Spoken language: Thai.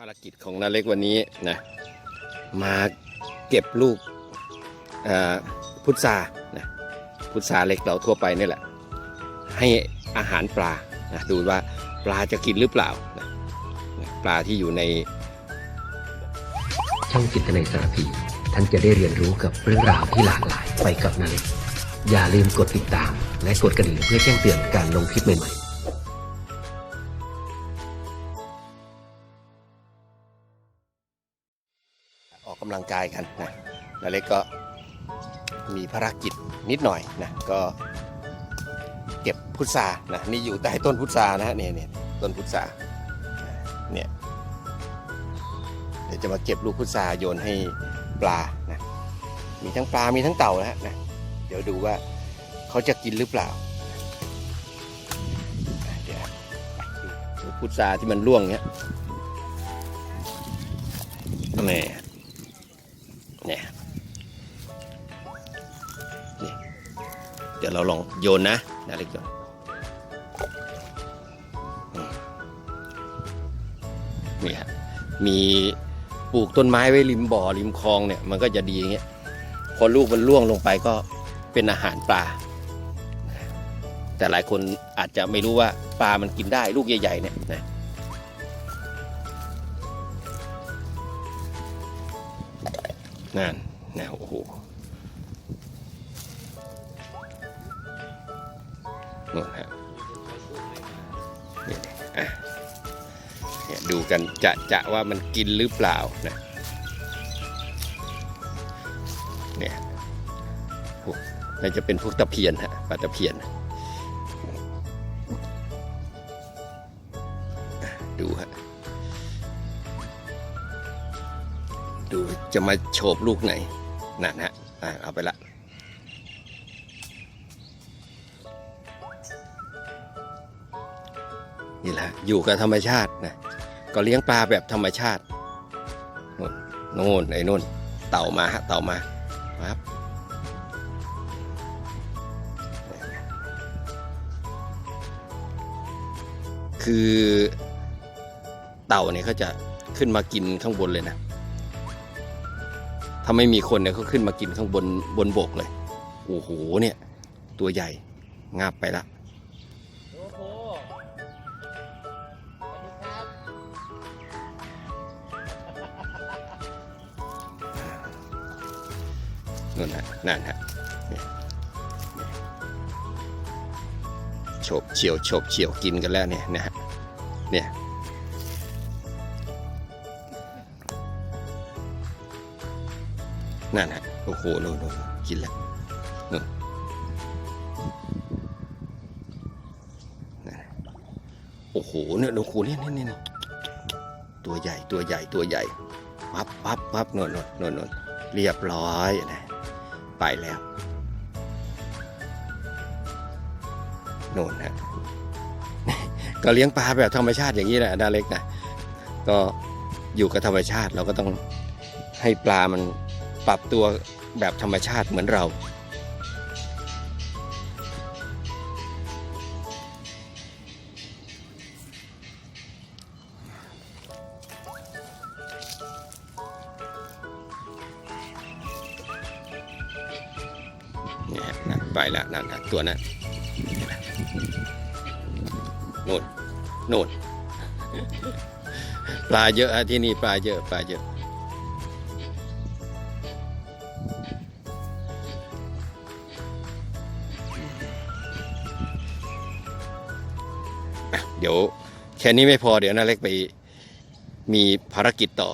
ภารกิจของนาเล็กวันนี้นะมาเก็บลูกพุทรานะพุทราเล็กเราทั่วไปนี่แหละ ให้อาหารปลานะดูว่าปลาจะกินหรือเปล่านะปลาที่อยู่ใน ช่องจิตในสารพีท่านจะได้เรียนรู้กับเรื่องราวที่หลากหลายไปกับนาเล็กอย่าลืมกดติดตาม และกดกระดิ่งเพื่อแจ้งเตือนการลงคลิปใหม่ๆ กกำลังกายกันนะนาเล็กก็มีภารกิจนิดหน่อยนะก็เก็บพุทรานะนี่อยู่ใต้ต้นพุทรานะฮะเนี่ยเนี่ยต้นพุทราเนี่ยเดี๋ยวจะมาเก็บลูกพุทราโยนให้ปลานะมีทั้งปลา มีทั้งเต่านะฮะนะเดี๋ยวดูว่าเขาจะกินหรือเปล่าเดี๋ยวพุทราที่มันร่วงเนี้ยนี่ ดี๋ยวเราลองโยนนะนาเล็กโยนนี่ฮะมีปลูกต้นไม้ไว้ริมบ่อริมคลองเนี่ยมันก็จะดีอย่างเงี้ยพอลูกมันร่วงลงไปก็เป็นอาหารปลา แต่หลายคนอาจจะไม่รู้ว่าปลามันกินได้ลูกใหญ่ๆเนี่ยนะนั่นนะโอ้โห นู่นฮะนี่อะเนี่ยดูกันจะจะว่ามันกินหรือเปล่านะเนี่ยน่าจะเป็นพวกตะเพียนฮะปลาตะเพียน ดูฮะ ดูจะมาโฉบลูกไหนนั่นฮะเอาไปละ นี่แหละอยู่กับธรรมชาตินะก็เลี้ยงปลาแบบธรรมชาติโน่นไอ้โน่นเต่ามาฮะเต่ามาครับคือเต่าเนี่ยเขาจะขึ้นมากินข้างบนเลยนะ ถ้าไม่มีคนเนี่ยเขาขึ้นมากินข้างบนบนบกเลย โอ้โหเนี่ย ตัวใหญ่งาบไปละ นั่นฮะนั่นฮะเนี่ยเนี่ยโฉบเฉียวโฉบเฉียวกินกันแล้วเนี่ยนะฮะเนี่ยนั่นฮะโอ้โหโน่นโน่นกินแล้วนู่โอ้โหเนี่ยโอ้โหเนี่ยเนี่ยเนี่ยตัวใหญ่ตัวใหญ่ตัวใหญ่ปั๊บปั๊บปั๊บโน่นโน่นโน่นโน่นเรียบร้อยนะ ไปแล้วโน่นฮะก็เลี้ยงปลาแบบธรรมชาติอย่างนี้แหละดาเล็กนะก็อยู่กับธรรมชาติเราก็ต้องให้ปลามันปรับตัวแบบธรรมชาติเหมือนเรา เนี่ยฮะนั่นไปแล้วนั่นนะตัวนั้นนู่นนู่นปลาเยอะที่นี่ปลาเยอะปลาเยอะอะเดี๋ยวแค่นี้ไม่พอเดี๋ยวนาเล็กไปมีภารกิจต่อ